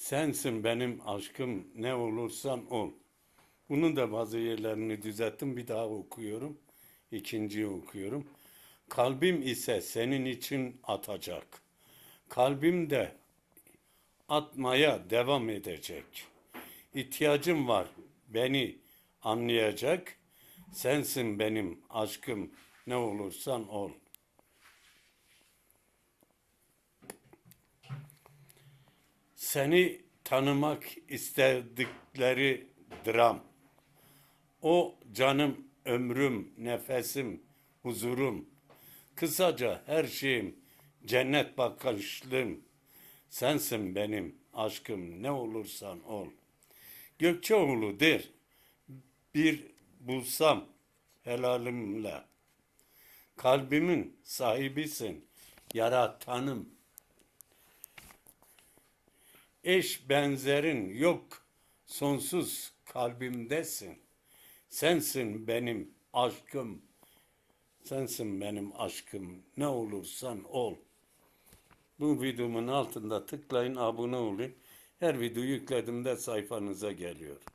Sensin benim aşkım ne olursan ol. Bunun da bazı yerlerini düzelttim. Bir daha okuyorum. İkinciyi okuyorum. Kalbim ise senin için atacak. Kalbim de atmaya devam edecek. İhtiyacım var beni anlayacak. Sensin benim aşkım ne olursan ol. Seni tanımak istedikleri dram. O canım, ömrüm, nefesim, huzurum. Kısaca her şeyim, cennet bakışlım. Sensin benim aşkım ne olursan ol. Gökçeoğlu der, bir bulsam helalimle. Kalbimin sahibisin, yaratanım. Eş benzerin yok, sonsuz kalbimdesin. Sensin benim aşkım, sensin benim aşkım, ne olursan ol. Bu videomun altında tıklayın, abone olun. Her video yüklediğimde sayfanıza geliyor.